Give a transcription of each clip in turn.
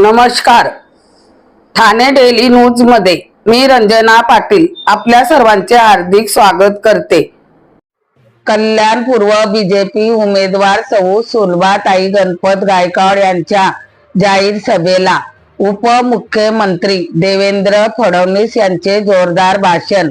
नमस्कार. ठाणे डेली न्यूजमध्ये मी रंजना पाटील आपल्या सर्वांचे हार्दिक स्वागत करते. कल्याण पूर्व बीजेपी उमेदवार सौ सुलभाताई गणपत गायकवाड यांच्या जाहीर सभेला उपमुख्यमंत्री देवेंद्र फडणवीस यांचे जोरदार भाषण.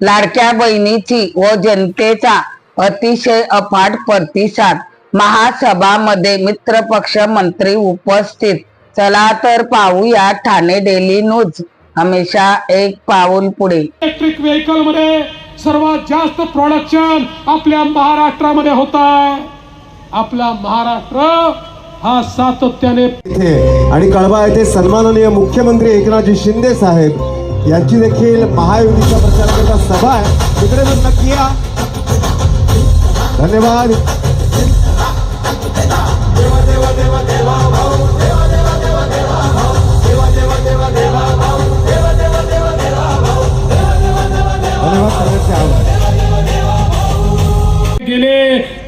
लाडक्या बहिणीची व जनतेचा अतिशय अफाट प्रतिसाद. महासभामध्ये मित्रपक्ष मंत्री उपस्थित चला तर पाहूया ठाणे डेली न्यूज. हमेशा एक पाऊल पुढे. इलेक्ट्रिक व्हेकलमध्ये सर्वात जास्त प्रोडक्शन आपल्या महाराष्ट्रामध्ये होत आहे आपला महाराष्ट्र हा सातत्याने आणि कळवा येथे सन्माननीय मुख्यमंत्री एकनाथजी शिंदे साहेब यांची देखील महायुतीच्या प्रचाराकरता सभा आहे. तिकडे नक्की या. धन्यवाद.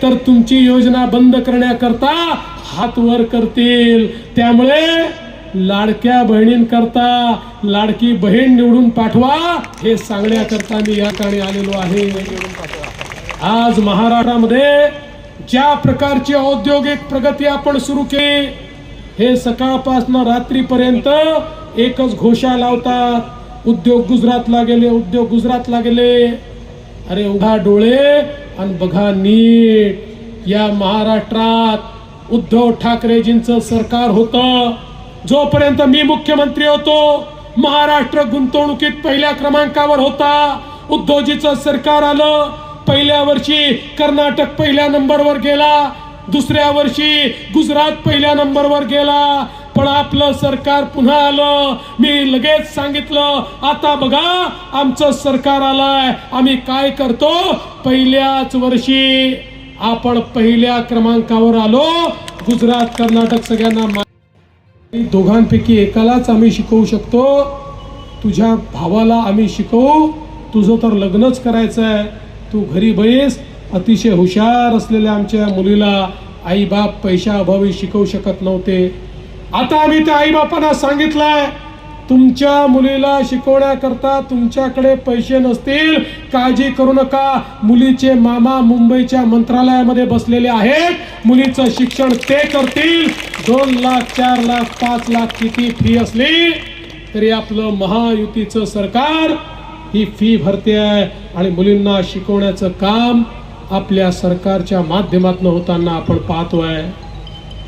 तर तुमची योजना बंद करण्याकरता हात वर करतील. त्यामुळे लाडक्या बहिणींकरता लाडकी बहीण निवडून पाठवा हे सांगण्याकरता मी या ठिकाणी आलेलो आहे. आज महाराष्ट्रामध्ये ज्या प्रकारची औद्योगिक प्रगती आपण सुरू केली हे सकाळपासून रात्रीपर्यंत एकच घोषा लावतात. उद्योग गुजरातला गेले उद्योग गुजरातला गेले. अरे उघा डोळे आणि बघा नीट या महाराष्ट्रात उद्धव ठाकरेजींचं सरकार होतं. जोपर्यंत मी मुख्यमंत्री होतो महाराष्ट्र गुंतवणुकीत पहिल्या क्रमांकावर होता. उद्धवजीचं सरकार आलं पहिल्या वर्षी कर्नाटक पहिल्या नंबरवर गेला दुसऱ्या वर्षी गुजरात पहिल्या नंबरवर गेला. पण आपलं सरकार पुन्हा आलं. मी लगेच सांगितलं आता बघा आमचं सरकार आलंय. आम्ही काय करतो? पहिल्याच वर्षी आपण पहिल्या क्रमांकावर आलो. गुजरात कर्नाटक सगळ्यांना दोघांपैकी एकालाच आम्ही शिकवू शकतो. तुझ्या भावाला आम्ही शिकवू. तुझं तर लग्नच करायचं आहे तू घरी बैस अतिशय हुशार असलेल्या आमच्या मुलीला आई बाप पैशाअभावी शिकवू शकत नव्हते. आता आम्ही त्या आईबापांना सांगितलंय तुमच्या मुलीला शिकवण्याकरता तुमच्याकडे पैसे नसतील काळजी करू नका. मुलीचे मामा मुंबईच्या मंत्रालयामध्ये बसलेले आहेत. मुलीचं शिक्षण ते करतील. दोन लाख चार लाख पाच लाख किती फी असली तरी आपलं महायुतीचं सरकार ही फी भरते आहे. आणि मुलींना शिकवण्याचं काम आपल्या सरकारच्या माध्यमातून होताना आपण पाहतोय.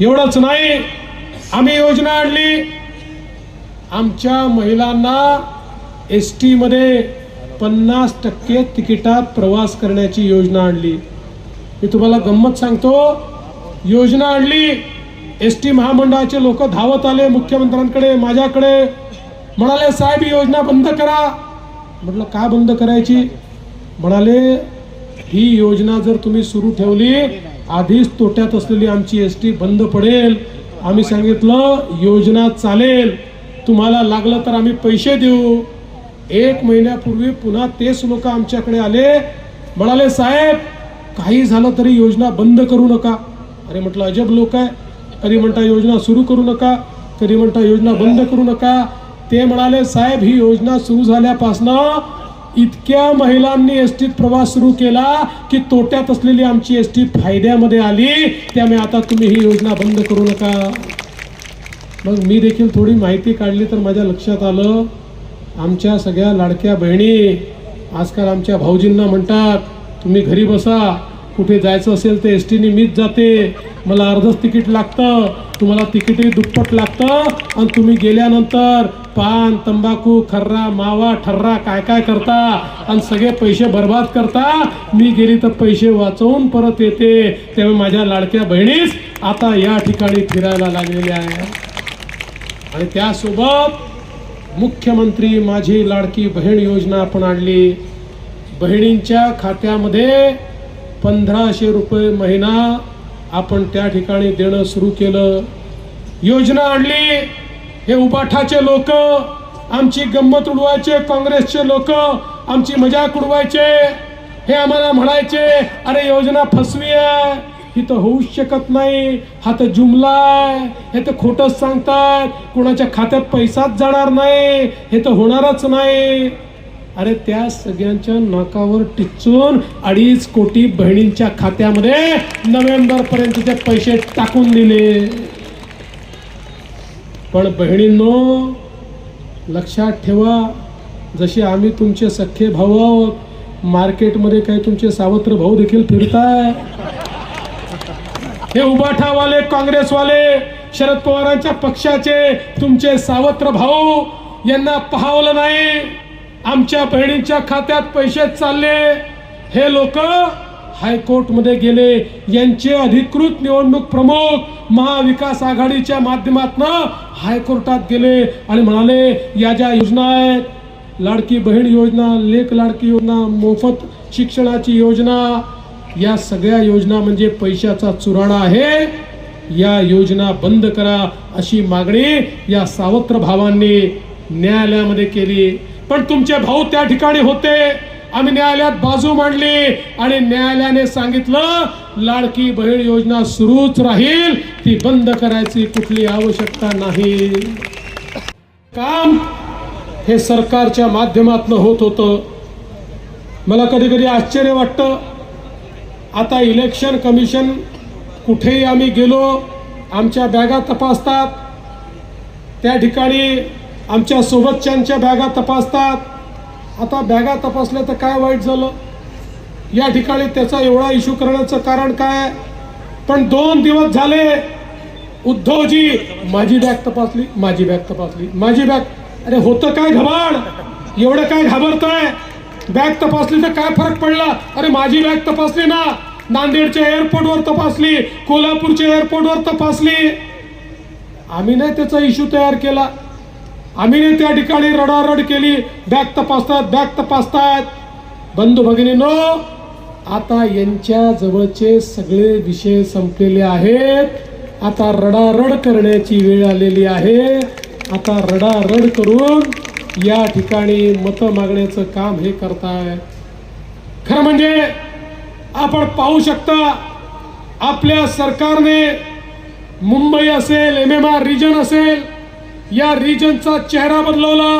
एवढंच नाही आम्ही योजना आणली. आमच्या महिलांना एस टीमध्ये पन्नास टक्के तिकिटात प्रवास करण्याची योजना आणली. मी तुम्हाला गंमत सांगतो. योजना आणली. एस टी महामंडळाचे लोक धावत आले मुख्यमंत्र्यांकडे माझ्याकडे. म्हणाले साहेब ही योजना बंद करा. म्हटलं का बंद करायची? म्हणाले ही योजना जर तुम्ही सुरू ठेवली आधीच तोट्यात असलेली आमची एस टी बंद पडेल. आम्ही सांगितलं योजना चालेल. तुम्हाला लागलं तर आम्ही पैसे देऊ. एक महिन्यापूर्वी पुन्हा तेच लोक आमच्याकडे आले. म्हणाले साहेब काही झालं तरी योजना बंद करू नका. अरे म्हटलं अजब लोक आहे. कधी म्हणता योजना सुरू करू नका. कधी म्हणता योजना बंद करू नका. ते म्हणाले साहेब ही योजना सुरू झाल्यापासनं इतक्या महिलांनी एस टीत प्रवास सुरू केला की तोट्यात असलेली आमची एस टी फायद्यामध्ये आली. त्यामुळे आता तुम्ही ही योजना बंद करू नका. मग मी देखील थोडी माहिती काढली तर माझ्या लक्षात आलं. आमच्या सगळ्या लाडक्या बहिणी आजकाल आमच्या भाऊजींना म्हणतात तुम्ही घरी बसा. कुठे जायचं असेल तर एस टीने मीच जाते. मला अर्धच तिकीट लागतं तुम्हाला तिकीटही दुप्पट लागतं. आणि तुम्ही गेल्यानंतर पान तंबाखू खर्रा मावा ठर्रा काय काय करता? आणि सगळे पैसे बर्बाद करता. मी गेली तर पैसे वाचवून परत येते. त्यामुळे माझ्या लाडक्या बहिणीस आता या ठिकाणी फिरायला लागलेल्या आहे. आणि त्यासोबत मुख्यमंत्री माझी लाडकी बहीण योजना आपण आणली. बहिणींच्या खात्यामध्ये पंधराशे रुपये महिना आपण त्या ठिकाणी देणं सुरू केलं. योजना आणली. हे उबाठाचे लोक आमची गंमत उडवायचे काँग्रेसचे लोक आमची मजाक उडवायचे हे आम्हाला म्हणायचे अरे योजना फसवी आहे ही तर होऊच शकत नाही. हा तर जुमला आहे हे तर खोटंच सांगतात कोणाच्या खात्यात पैसाच जाणार नाही. हे तर होणारच नाही. अरे त्या सगळ्यांच्या नाकावर टिचून अडीच कोटी बहिणींच्या खात्यामध्ये नोव्हेंबर पर्यंतचे पैसे टाकून दिले. पण बहिणींनो लक्षात ठेवा जसे आम्ही तुमचे सख्खे भाऊ आहोत मार्केटमध्ये काही तुमचे सावत्र भाऊ देखील फिरताय. हे उबाठावाले काँग्रेसवाले शरद पवारांच्या पक्षाचे तुमचे सावत्र भाऊ यांना पाहावलं नाही. आमच्या बहिणींच्या खात्यात पैसे चालले. हे लोक हायकोर्टमध्ये गेले. यांचे अधिकृत निवडणूक प्रमुख महाविकास आघाडीच्या माध्यमातून हायकोर्टात गेले आणि म्हणाले या ज्या योजना आहेत लाडकी बहीण योजना लेख लाडकी योजना मोफत शिक्षणाची योजना या सगळ्या योजना म्हणजे पैशाचा चुराडा आहे. या योजना बंद करा अशी मागणी या सावत्र भावांनी न्यायालयामध्ये केली. पण तुमचे भाऊ त्या ठिकाणी होते. आम्ही न्यायालयात बाजू मांडली आणि न्यायालयाने सांगितलं लाडकी बहीण योजना सुरूच राहील ती बंद करायची कुठली आवश्यकता नाही. काम हे सरकारच्या माध्यमातून होत होतं. मला कधी कधी आश्चर्य वाटतं. आता इलेक्शन कमिशन कुठेही आम्ही गेलो आमच्या बॅगा तपासतात. त्या ठिकाणी आमच्या सोबतच्यांच्या बॅगा तपासतात. आता बॅगा तपासल्या तर काय वाईट झालं? या ठिकाणी त्याचा एवढा इश्यू करण्याचं कारण काय? पण दोन दिवस झाले उद्धवजी माझी बॅग तपासली माझी बॅग तपासली माझी बॅग. अरे होतं काय घबाड? एवढं काय घाबरताय? बॅग तपासली तर काय फरक पडला? अरे माझी बॅग तपासली ना. नांदेडच्या एअरपोर्टवर तपासली कोल्हापूरच्या एअरपोर्टवर तपासली. आम्ही नाही त्याचा इश्यू तयार केला. आम्ही त्या ठिकाणी रडारड केली. बॅग तपासतात बॅग तपासतात. बंधू भगिनीनो आता यांच्या जवळचे सगळे विषय संपलेले आहेत. आता रडारड करण्याची वेळ आलेली आहे. आता रडारड करून या ठिकाणी मतं मागण्याचं काम हे करताय. खरं म्हणजे आपण पाहू शकता आपल्या सरकारने मुंबई असेल एम एम आर रिजन असेल या रिजनचा चेहरा बदलवला.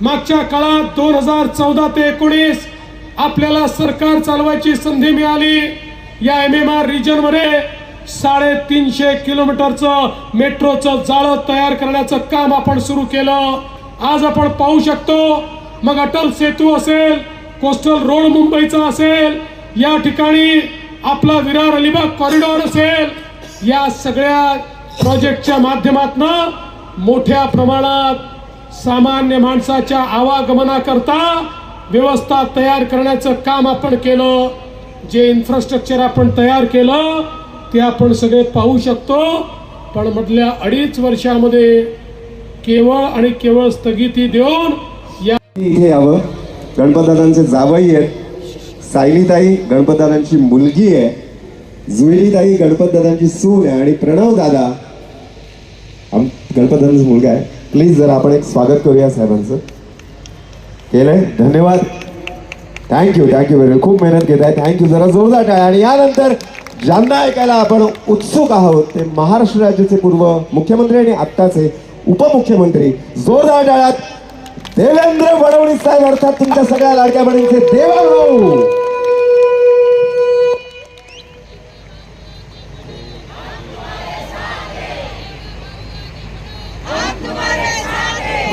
मागच्या काळात दोन हजार चौदा ते एकोणीस आपल्याला सरकार चालवायची संधी मिळाली. या एम एम आर रिजनमध्ये साडेतीनशे किलोमीटरचं मेट्रोचं जाळं तयार करण्याचं काम आपण सुरू केलं. आज आपण पाहू शकतो मग अटल सेतू असेल कोस्टल रोड मुंबईचा असेल या ठिकाणी आपला विरार अलिबाग कॉरिडॉर असेल या सगळ्या प्रोजेक्टच्या माध्यमातून मोठ्या प्रमाणात सामान्य माणसाच्या आवागमनाकरता व्यवस्था तयार करण्याचं काम आपण केलं. जे इन्फ्रास्ट्रक्चर आपण तयार केलं ते आपण सगळे पाहू शकतो. पण मधल्या अडीच वर्षामध्ये केवळ आणि केवळ स्थगिती देऊन या हे यावं. गणपतदादांचे जावई आहेत. सायलीताई गणपतदादांची मुलगी आहे. जुईलीताई गणपतदादांची सून आहे. आणि प्रणव दादा मुलगा आहे. प्लीज जरा आपण एक स्वागत करूया साहेबांचं. केलंय? धन्यवाद. थँक्यू थँक्यू व्हेरी खूप मेहनत घेत आहे. थँक्यू जरा जोरदार टाळ्या. आणि यानंतर ज्यांना ऐकायला आपण उत्सुक आहोत ते महाराष्ट्र राज्याचे पूर्व मुख्यमंत्री आणि आत्ताचे उपमुख्यमंत्री. जोरदार टाळ्यात देवेंद्र फडणवीस साहेब अर्थात तुमच्या सगळ्या लाडक्या बहिणींचे देवाभाऊ.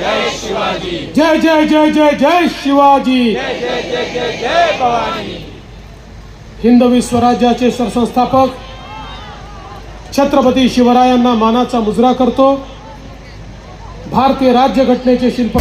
जय जय जय जय जय शिवाजी। हिंदवी स्वराज्याचे सरसंस्थापक छत्रपती शिवरायांना मानाचा मुजरा करतो. भारतीय राज्यघटनेचे शिल्प